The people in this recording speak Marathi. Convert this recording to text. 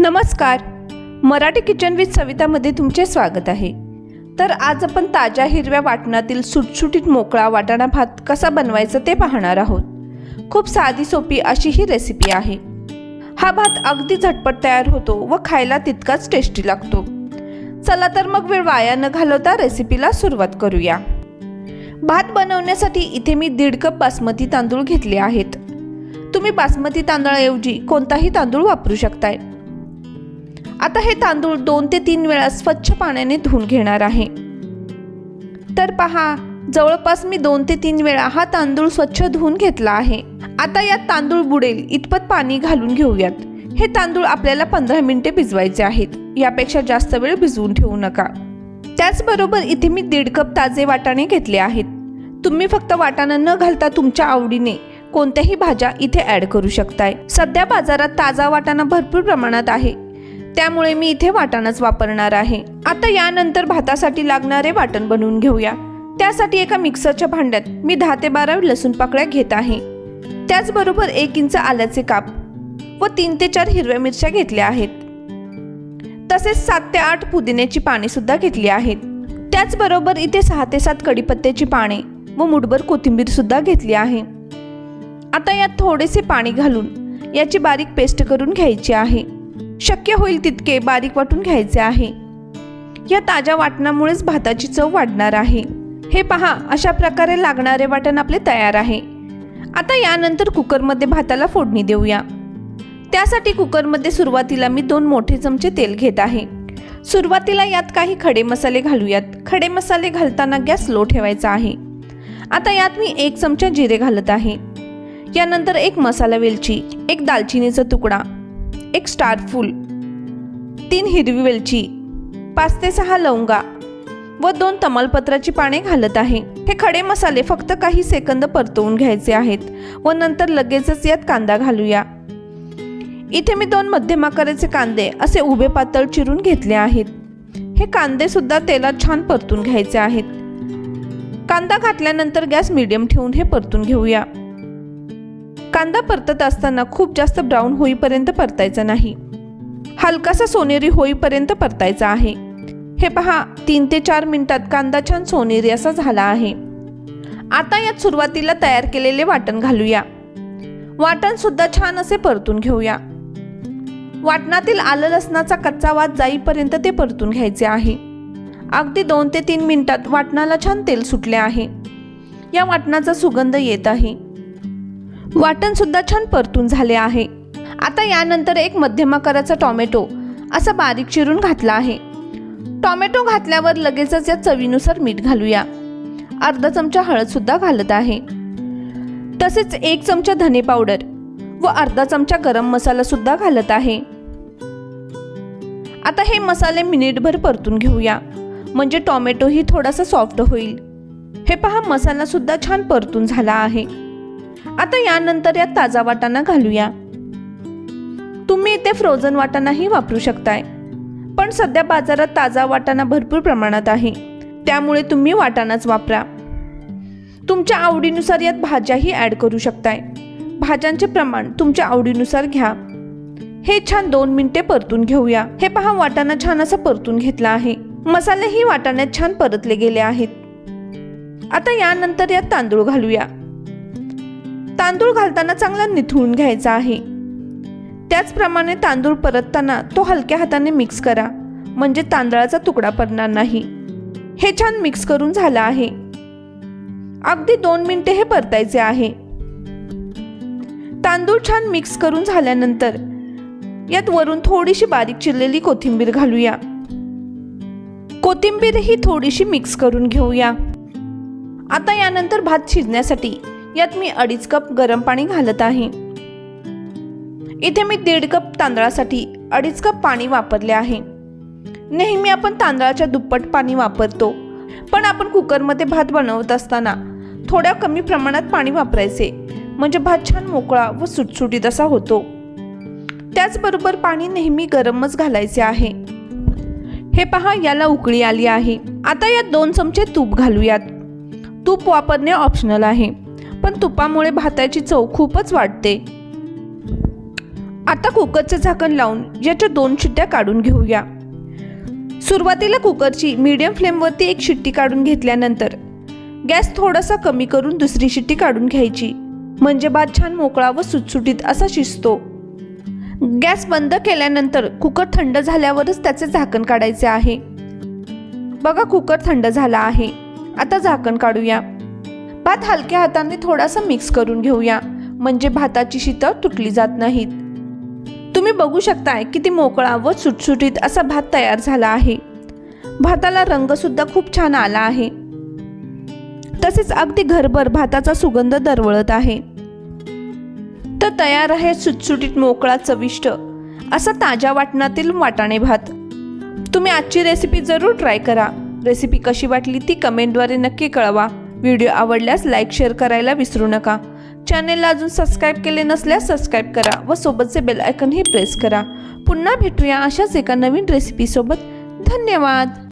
नमस्कार. मराठी किचन विथ सवितामध्ये तुमचे स्वागत आहे. तर आज आपण ताज्या हिरव्या वाटणातील सुटसुटीत मोकळा वाटाणा भात कसा बनवायचा ते पाहणार आहोत. खूप साधी सोपी अशी ही रेसिपी आहे. हा भात अगदी झटपट तयार होतो व खायला तितकाच टेस्टी लागतो. चला तर मग वेळ वाया न घालवता रेसिपीला सुरुवात करूया. भात बनवण्यासाठी इथे मी दीड कप बासमती तांदूळ घेतले आहेत. तुम्ही बासमती तांदळाऐवजी कोणताही तांदूळ वापरू शकताय. आता हे तांदूळ दोन ते तीन वेळा स्वच्छ पाण्याने धुवून घेणार आहे. तर पहा जवळपास मी दोन ते तीन वेळा हा तांदूळ स्वच्छ धुवून घेतला आहे. आता यात तांदूळ बुडेल इतपत पाणी घालून घेऊयात. हे तांदूळ आपल्याला पंधरा मिनिटे भिजवायचे आहेत. यापेक्षा जास्त वेळ भिजवून ठेवू नका. त्याचबरोबर इथे मी दीड कप ताजे वाटाणे घेतले आहेत. तुम्ही फक्त वाटाणा न घालता तुमच्या आवडीने कोणत्याही भाज्या इथे ॲड करू शकताय. सध्या बाजारात ताजा वाटाणा भरपूर प्रमाणात आहे. त्यामुळे मी इथे वाटाणाच वापरणार आहे. आता यानंतर भातासाठी लागणारे वाटण बनवून घेऊया. त्यासाठी एका मिक्सरच्या भांड्यात मी दहा ते बारा लसूण पाकळ्या घेत आहे. त्याचबरोबर एक इंच आल्याचे काप व तीन ते चार हिरव्या मिरच्या घेतल्या आहेत. तसेच सात ते आठ पुदिन्याची पाने सुद्धा घेतली आहेत. त्याचबरोबर इथे सहा ते सात कडीपत्त्याची पाने व मुठभर कोथिंबीर सुद्धा घेतली आहे. आता यात थोडेसे पाणी घालून याची बारीक पेस्ट करून घ्यायची आहे. शक्य होईल तितके बारीक वाटून घ्यायचे आहे. या ताज्या वाटणामुळेच भाताची चव वाढणार आहे. हे पहा अशा प्रकारे लागणारे वाटण आपले तयार आहे. आता यानंतर कुकरमध्ये भाताला फोडणी देऊया. त्यासाठी कुकरमध्ये सुरुवातीला मी दोन मोठे चमचे तेल घेत आहे. सुरुवातीला यात काही खडे मसाले घालूयात. खडे मसाले घालताना गॅस लो ठेवायचा आहे. आता यात मी एक चमचा जिरे घालत आहे. यानंतर एक मसाला वेलची एक दालचिनीचा तुकडा एक स्टारफूल तीन हिरवी वेलची पाच ते सहा लवंगा व दोन तमालपत्राची पाने घालत आहे. हे खडे मसाले फक्त काही सेकंद परतवून घ्यायचे आहेत व नंतर लगेचच यात कांदा घालूया. इथे मी दोन मध्यम आकाराचे कांदे असे उभे पातळ चिरून घेतले आहेत. हे कांदे सुद्धा तेलात छान परतून घ्यायचे आहेत. कांदा घातल्यानंतर गॅस मीडियम ठेवून हे परतून घेऊया. कांदा परतत असताना खूप जास्त ब्राऊन होईपर्यंत परतायचा नाही. हलकासा सोनेरी होईपर्यंत परतायचा आहे. हे पहा तीन ते चार मिनिटात कांदा छान सोनेरी असा झाला आहे. आता यात सुरुवातीला तयार केलेले वाटण घालूया. वाटण सुद्धा छान असे परतून घेऊया. वाटणातील आलं लसणाचा कच्चा वाद जाईपर्यंत ते परतून घ्यायचे आहे. अगदी दोन ते तीन मिनिटात वाटणाला छान तेल सुटले आहे. या वाटणाचा सुगंध येत आहे. वाटण सुद्धा छान परतून झाले आहे. आता यानंतर एक मध्यम आकाराचा टॉमॅटो असा बारीक चिरून घातला आहे. टॉमॅटो घातल्यावर लगेचच या चवीनुसार मीठ घालूया. अर्धा चमचा हळद सुद्धा घालत आहे. तसेच एक चमचा धने पावडर व अर्धा चमचा गरम मसाला सुद्धा घालत आहे. आता हे मसाले मिनिटभर परतून घेऊया. म्हणजे टॉमॅटोही थोडासा सॉफ्ट होईल. हे पहा मसाला सुद्धा छान परतून झाला आहे. आता यानंतर यात ताजा वाटाणा घालूया. तुम्ही इथे फ्रोझन वाटाणाही वापरू शकताय. पण सध्या बाजारात ताजा वाटाणा भरपूर प्रमाणात आहे. त्यामुळे तुम्ही वाटाणाच वापरा. तुमच्या आवडीनुसार यात भाज्याही ॲड करू शकताय. भाज्यांचे प्रमाण तुमच्या आवडीनुसार घ्या. हे छान दोन मिनिटे परतून घेऊया. हे पहा वाटाणा छान असा परतून घेतला आहे. मसालेही वाटाण्यात छान परतले गेले आहेत. आता यानंतर यात तांदूळ घालूया. तांदूळ घालताना चांगला निथळून घ्यायचा आहे. त्याचप्रमाणे तांदूळ परतताना तो हलक्या हाताने मिक्स करा. म्हणजे तांदळाचा तुकडा पडणार नाही. हे छान मिक्स करून झालं आहे. अगदी दोन मिनिटे हे परतायचे आहे. तांदूळ छान मिक्स करून झाल्यानंतर यात वरून थोडीशी बारीक चिरलेली कोथिंबीर घालूया. कोथिंबीर ही थोडीशी मिक्स करून घेऊया. आता यानंतर भात शिजण्यासाठी यात मी अडीच कप गरम पाणी घालत आहे. इथे मी दीड कप तांदळासाठी अडीच कप पाणी वापरले आहे. नेहमी आपण तांदळाच्या दुप्पट पाणी वापरतो पण आपण कुकरमध्ये भात बनवत असताना थोड्या कमी प्रमाणात पाणी वापरायचे म्हणजे भात छान मोकळा व सुटसुटीत असा होतो. त्याचबरोबर पाणी नेहमी गरमच घालायचे आहे. हे पहा याला उकळी आली आहे. आता यात दोन चमचे तूप घालूयात. तूप वापरणे ऑप्शनल आहे. पण तुपामुळे भाताची चव खूपच वाढते. आता कुकरचं झाकण लावून याच्या दोन शिट्ट्या काढून घेऊया. सुरुवातीला कुकरची मीडियम फ्लेमवरती एक शिट्टी काढून घेतल्यानंतर गॅस थोडासा कमी करून दुसरी शिट्टी काढून घ्यायची. म्हणजे भात छान मोकळा व सुटसुटीत असा शिजतो. गॅस बंद केल्यानंतर कुकर थंड झाल्यावरच त्याचे झाकण काढायचे आहे. बघा कुकर थंड झाला आहे. आता झाकण काढूया. भात हलक्या हाताने थोडासा मिक्स करून घेऊया. म्हणजे भाताची शीतं तुटली जात नाहीत. तुम्ही बघू शकताय किती मोकळा व सुटसुटीत असा भात तयार झाला आहे. भाताला रंगसुद्धा खूप छान आला आहे. तसेच अगदी घरभर भाताचा सुगंध दरवळत आहे. तर तयार आहे सुटसुटीत मोकळा चविष्ट असा ताज्या वाटणातील वाटाणे भात. तुम्ही आजची रेसिपी जरूर ट्राय करा. रेसिपी कशी वाटली ती कमेंटद्वारे नक्की कळवा. व्हिडिओ आवडल्यास लाईक शेअर करायला विसरू नका. चॅनेलला अजून सबस्क्राईब केले नसल्यास सबस्क्राईब करा व सोबतचे बेल आयकनही प्रेस करा. पुन्हा भेटूया अशाच एका नवीन रेसिपीसोबत धन्यवाद!